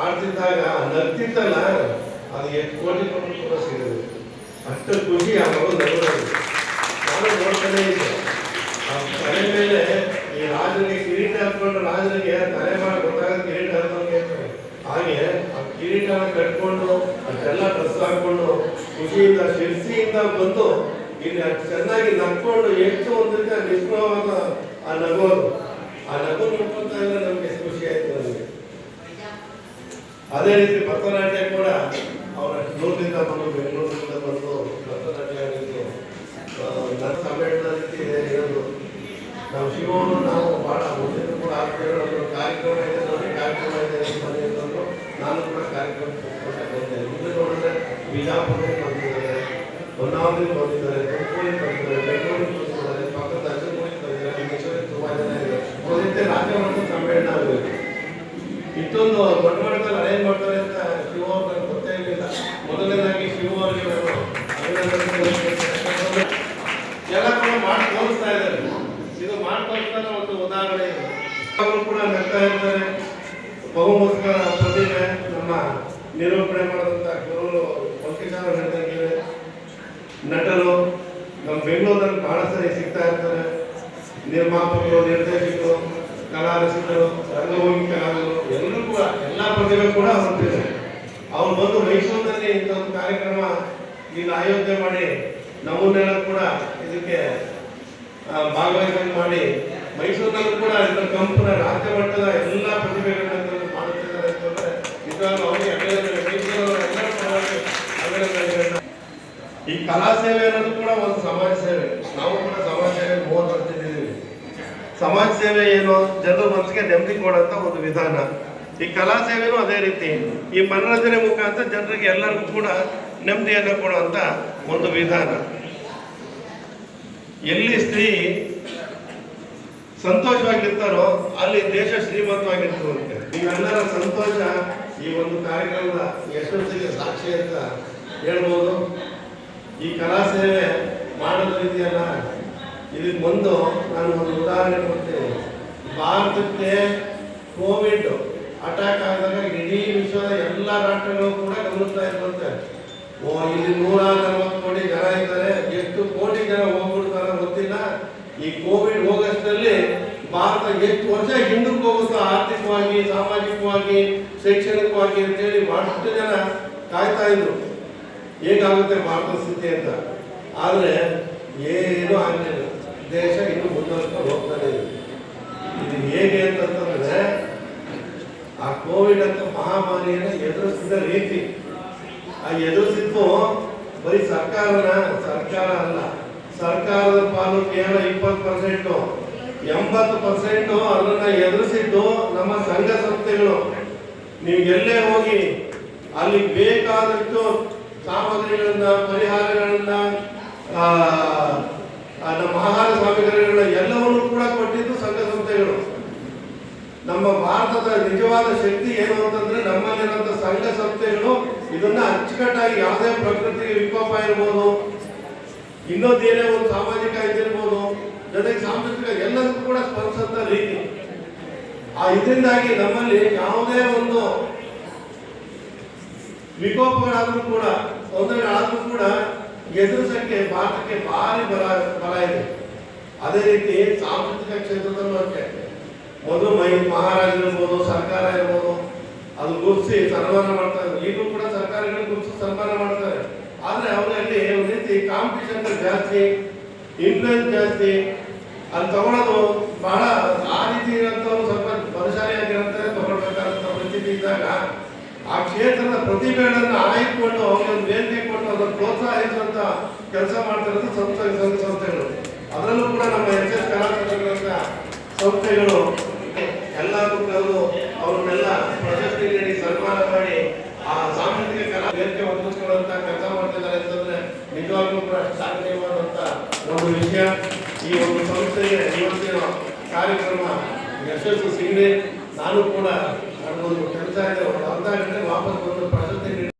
ಆಡ್ತಿದ್ದಾಗ ನಗ್ತಿತ್ತಲ್ಲ, ಅದು ಎಷ್ಟು ಕೋಟಿ ಕೂಡ ಸಿಗೋದು ಅಷ್ಟು ಖುಷಿ ಆ ಮಗು ನಗೋದು ನಾನು ನೋಡ್ತಾನೆ ಇದ್ದೆ. ಆ ತಲೆ ಮೇಲೆ ಈ ರಾಜನಿಗೆ ಕಿರೀಟ ಹಾಕೊಂಡು ರಾಜನಿಗೆ ತಲೆ ಮಾಡಿ ಗೊತ್ತಾಗ ಕಿರೀಟ ಹಾಕೊಂಡ್ಗೆ ಹಾಗೆ ಆ ಕಿರೀಟನ ಕಟ್ಕೊಂಡು ಅಷ್ಟೆಲ್ಲ ಡ್ರೆಸ್ ಹಾಕೊಂಡು ಖುಷಿಯಿಂದ, ಶಿರ್ಸಿಯಿಂದ ಬಂದು ಇಲ್ಲಿ ಚೆನ್ನಾಗಿ ನಕ್ಕೊಂಡು ಎಷ್ಟು ಒಂದು ನಿಷ್ಠವಾದ ಆ ನಗೋದು ಆ ನಗು ನೋಡ್ಕೊಂತ ಇದ್ರೆ ನಮ್ಗೆ ಎಷ್ಟು ಖುಷಿ ಆಯ್ತು ನನಗೆ ಅದೇ ರೀತಿ ಭರತನಾಟ್ಯ ಕೂಡ ಅವರ ದೂರದಿಂದ ಬಂದು ಬೆಂಗಳೂರಿನಿಂದ ಬಂದು ಭರತನಾಟ್ಯ ಆಗಿದ್ದು ನನ್ನ ಸಮ್ಮೇಳನ ರೀತಿ ಇರೋದು. ನಾವು ಶಿವವನ್ನು ನಾವು ಭಾಳ ಮುಂದಿನ ಕೂಡ ಆಗ್ತೇವೆ ಒಂದು ಕಾರ್ಯಕ್ರಮ ಇದೆ, ನೋಡಿ ಕಾರ್ಯಕ್ರಮ ಇದೆ ಅಂತ ಬನ್ನಿ ಅಂತಂದ್ರು ನಾನು ಕೂಡ ಕಾರ್ಯಕ್ರಮ ಬಂದಿದ್ದೇನೆ ಮುಂದೆ ನೋಡಿದ್ರೆ ಬಿಜಾಪುರದಲ್ಲಿ ಬಂದಿದ್ದಾರೆ ಹೊನ್ನಾವರದಲ್ಲಿ ಬಂದಿದ್ದಾರೆ ತುಮಕೂರಿಗೆ ಬಂದಿದ್ದಾರೆ ಪಕ್ಕದ ಅಜ್ಜನೂರಿಗೆ ಬಂದಿದ್ದಾರೆ ಮೈಸೂರಿಗೆ ತುಂಬಾ ಜನ ಇದ್ದಾರೆ ಒಂದು ರೀತಿ ರಾಜ್ಯ ಮಟ್ಟದ ಸಮ್ಮೇಳನ ಆಗುತ್ತೆ ಇಷ್ಟೊಂದು ದೊಡ್ಡ ಮಟ್ಟದಲ್ಲಿ ಅರೇಂಜ್ ಮಾಡ್ತಾರೆ ಅಂತ ಶಿವ ಅವ್ರು ನನಗೆ ಗೊತ್ತೇ ಇರಲಿಲ್ಲ ಮೊದಲನೇದಾಗಿ ಶಿವ ಅವರಿಗೆ ನಾನು ಅಭಿನಂದನೆ ಸಲ್ಲಿಸ್ತೀನಿ. ಎಲ್ಲ ಕೂಡ ಮಾಡಿ ತೋರಿಸ್ತಾ ಇದ್ದಾರೆ ಇದು ಮಾಡಿ ತೋರಿಸ್ತಾನೆ ಒಂದು ಉದಾಹರಣೆ ಇದೆ ಅವರು ಕೂಡ ನಗ್ತಾ ಇರ್ತಾರೆ ಬಹುಮುಖ ಪ್ರತಿಭೆ ನಮ್ಮ ನಿರೂಪಣೆ ಮಾಡಿದಂಥ ಗುರು ಪಂಕಜಾರ ಹೇಳ್ದಂಗೆ ನಟರು ನಮ್ಮ ಬೆಂಗಳೂರಲ್ಲಿ ಬಹಳ ಸರಿ ಸಿಗ್ತಾ ಇರ್ತಾರೆ. ನಿರ್ಮಾಪಕರು ನಿರ್ದೇಶಕರು ಕಲಾ ರಸಿಕರು ರಂಗಭೂಮಿ ಕಲಾವಿದರು ಎಲ್ಲರೂ ಕೂಡ ಎಲ್ಲ ಪ್ರತಿಭೆ ಕೂಡ ಹೊಂದಿದೆ ಅವ್ರು ಬಂದು ಮೈಸೂರಿನಲ್ಲಿ ಇಂಥ ಒಂದು ಕಾರ್ಯಕ್ರಮ ಇಲ್ಲಿ ಆಯೋಜನೆ ಮಾಡಿ ನಮ್ಮನ್ನೆಲ್ಲ ಕೂಡ ಇದಕ್ಕೆ ಆ, ಭಾಗವಹಿಸಿ ಮಾಡಿ ಮೈಸೂರಿನಲ್ಲೂ ಕೂಡ ಇಂಥ ಕಂಪನ ರಾಜ್ಯ ಮಟ್ಟದ ಎಲ್ಲ ಪ್ರತಿಭೆಗಳನ್ನ ತಂದು ಮಾಡುತ್ತಿದ್ದಾರೆ ಈ ಕಲಾ ಸೇವೆ ಅನ್ನೋದು ಕೂಡ ಒಂದು ಸಮಾಜ ಸೇವೆ. ನಾವು ಕೂಡ ಸಮಾಜ ಸೇವೆ ಮೂವತ್ತು ಸಮಾಜ ಸೇವೆ ಏನು? ಜನರ ಮನಸ್ಸಿಗೆ ನೆಮ್ಮದಿ ಕೊಡುವಂತ ಒಂದು ವಿಧಾನ. ಈ ಕಲಾ ಸೇವೆನೂ ಅದೇ ರೀತಿ. ಈ ಮನರಂಜನೆ ಮುಖಾಂತರ ಜನರಿಗೆ ಎಲ್ಲರಿಗೂ ಕೂಡ ನೆಮ್ಮದಿಯನ್ನು ಕೊಡುವಂತ ಒಂದು ವಿಧಾನ. ಎಲ್ಲಿ ಸ್ತ್ರೀ ಸಂತೋಷವಾಗಿರ್ತಾರೋ ಅಲ್ಲಿ ದೇಶ ಶ್ರೀಮಂತವಾಗಿರ್ತದಂತೆ. ನೀವೆಲ್ಲರ ಸಂತೋಷ ಈ ಒಂದು ಕಾರ್ಯಕ್ರಮದ ಯಶಸ್ಸಿಗೆ ಸಾಕ್ಷಿ ಅಂತ ಹೇಳ್ಬೋದು. ಈ ಕಲಾ ಸೇವೆ ಮಾಡೋದು ಇದೆಯಲ್ಲ ಇದಕ್ಕೆ ಬಂದು ನಾನು ಒಂದು ಉದಾಹರಣೆ ಕೊಡ್ತೀನಿ. ಭಾರತಕ್ಕೆ ಕೋವಿಡ್ ಅಟ್ಯಾಕ್ ಆದಾಗ ಇಡೀ ವಿಶ್ವದ ಎಲ್ಲ ರಾಷ್ಟ್ರಗಳು ಕೂಡ ಗಮನಿಸ್ತಾ ಇರುವಂತೆ ಓ, ಇಲ್ಲಿ ನೂರ ನಲವತ್ತು ಕೋಟಿ ಜನ ಇದ್ದಾರೆ. ಎಷ್ಟು ಕೋಟಿ ಜನ ಹೋಗ್ಬಿಡ್ತಾರ ಗೊತ್ತಿಲ್ಲ. ಈ ಕೋವಿಡ್ ಭಾರತ ಎಷ್ಟು ವರ್ಷ ಹಿಂದಕ್ಕೆ ಹೋಗುತ್ತಾ ಆರ್ಥಿಕವಾಗಿ, ಸಾಮಾಜಿಕವಾಗಿ, ಶೈಕ್ಷಣಿಕವಾಗಿ ಅಂತೇಳಿ ಬಹಳಷ್ಟು ಜನ ಕಾಯ್ತಾ ಇದ್ರು. ಹೇಗಾಗುತ್ತೆ ಭಾರತ ಸ್ಥಿತಿ ಅಂತ? ಆದರೆ ಏನೂ ಆಗಲಿಲ್ಲ ದೇಶ ಇನ್ನು ಮುಂದುವರ್ಸ್ಕೊಂಡು ಹೋಗ್ತಾನೆ ಇದು. ಹೇಗೆ ಅಂತಂದ್ರೆ ಆ ಕೋವಿಡ್ ಅಂತ ಮಹಾಮಾರಿಯನ್ನು ಎದುರಿಸಿದ ರೀತಿ. ಆ ಎದುರಿಸಿದ್ದು ಬರೀ ಸರ್ಕಾರನ, ಸರ್ಕಾರ ಅಲ್ಲ. ಸರ್ಕಾರದ ಪಾಲು ಕೇವಲ ಇಪ್ಪತ್ತು ಪರ್ಸೆಂಟು ಎಂಬತ್ತು ಪರ್ಸೆಂಟು ಅದನ್ನ ಎದುರಿಸಿದ್ದು ನಮ್ಮ ಸಂಘ ಸಂಸ್ಥೆಗಳು. ನೀವು ಎಲ್ಲೇ ಹೋಗಿ ಅಲ್ಲಿ ಬೇಕಾದಷ್ಟು ಸಾಮಗ್ರಿಗಳನ್ನ, ಪರಿಹಾರಗಳನ್ನ ನಮ್ಮ ಆಹಾರ ಸಾಮಗ್ರಿಗಳನ್ನ ಎಲ್ಲವನ್ನೂ ಕೂಡ ಕೊಟ್ಟಿದ್ದು ಸಂಘ ಸಂಸ್ಥೆಗಳು. ನಮ್ಮ ಭಾರತದ ನಿಜವಾದ ಶಕ್ತಿ ಏನು ಅಂತಂದ್ರೆ ನಮ್ಮಲ್ಲಿರುವಂತ ಸಂಘ ಸಂಸ್ಥೆಗಳು ಇದನ್ನ ಅಚ್ಚುಕಟ್ಟಾಗಿ ಯಾವುದೇ ಪ್ರಕೃತಿ ವಿಕೋಪ ಇರ್ಬೋದು, ಇನ್ನೊಂದೇನೇ ಒಂದು ಸಾಮಾಜಿಕ ಇದಿರ್ಬೋದು ಜೊತೆಗೆ ಸಾಂಸ್ಕೃತಿಕ ಎಲ್ಲದಕ್ಕೂ ಕೂಡ ಸ್ಪರ್ಶಂತ ರೀತಿ. ಆ ಇದರಿಂದಾಗಿ ನಮ್ಮಲ್ಲಿ ಯಾವುದೇ ಒಂದು ವಿಕೋಪಗಳಾದ್ರೂ ಕೂಡ, ತೊಂದರೆಗಳಾದ್ರೂ ಕೂಡ ಎದುರಿಸಕ್ಕೆ ಭಾರತಕ್ಕೆ ಭಾರಿ ಬಲ ಬಲ ಇದೆ. ಅದೇ ರೀತಿ ಸಾಂಸ್ಕೃತಿಕ ಕ್ಷೇತ್ರದಲ್ಲೂ ಅಷ್ಟೇ. ಮೊದಲು ಮೈ ಮಹಾರಾಜ ಇರ್ಬೋದು, ಸರ್ಕಾರ ಇರ್ಬೋದು, ಅದು ಗುರುತಿಸಿ ಸನ್ಮಾನ ಮಾಡ್ತಾರೆ. ಈಗಲೂ ಕೂಡ ಸರ್ಕಾರಗಳು ಗುರುತಿಸಿ ಸನ್ಮಾನ ಮಾಡ್ತಾರೆ. ಆದರೆ ಅವರಲ್ಲಿ ಒಂದು ರೀತಿ ಕಾಂಪಿಟೇಷನ್ ಜಾಸ್ತಿ ಇನ್ಫ್ಲೂಯೆನ್ಸ್ ಜಾಸ್ತಿ ಅಲ್ಲಿ ತಗೊಳ್ಳೋದು ಬಹಳ ಆ ರೀತಿ ಇರೋಂಥವ್ರು ಸ್ವಲ್ಪ ಬಲಶಾಲಿಯಾಗಿರಂತಾರೆ ತಗೊಳ್ಬೇಕಾದಂಥ ಪರಿಸ್ಥಿತಿ ಇದ್ದಾಗ ಆ ಕ್ಷೇತ್ರದ ಪ್ರತಿಭೆಗಳನ್ನು ಆಯ್ಕೊಂಡು ಅವ್ರಿಗೆ ವೇದಿಕೆ ಕೊಟ್ಟು ಅದನ್ನು ಪ್ರೋತ್ಸಾಹಿಸುವಂಥ ಕೆಲಸ ಮಾಡ್ತಿರೋದು ಸಂಸ್ಥೆ ಸಂಸ್ಥೆಗಳು. ಅದರಲ್ಲೂ ಕೂಡ ನಮ್ಮ ಎಸ್ ಎಸ್ ಕಲಾಸಂಘಗಳಂತ ಸಂಸ್ಥೆಗಳು ಎಲ್ಲರೂ ಕರೆದು ಅವ್ರನ್ನೆಲ್ಲ ಪ್ರಶಸ್ತಿ ನೀಡಿ ಸನ್ಮಾನ ಮಾಡಿ ಆ ಸಾಂಸ್ಕೃತಿಕ ಕಲಾ ವೇದಿಕೆ ಒದಗಿಸ್ಕೊಳ್ಳುವಂತ ಕೆಲಸ ಮಾಡ್ತಿದ್ದಾರೆ ಅಂತಂದ್ರೆ ನಿಜವಾಗ್ಲೂ ಕೂಡ ಶ್ಲಾಘನೀಯವಾದಂತ ಒಂದು ವಿಷಯ ಈ ಒಂದು ಸಂಸ್ಥೆಗೆ ಇವತ್ತಿನ ಕಾರ್ಯಕ್ರಮ ಯಶಸ್ಸು ಸಿಗದೆ ನಾನು ಕೂಡ ನನಗೊಂದು ಕೆಲಸ ಇದೆ, ಒಂದು ಅರ್ಧ ಗಂಟೆ ವಾಪಸ್ ಬಂದು ಪ್ರಶಸ್ತಿ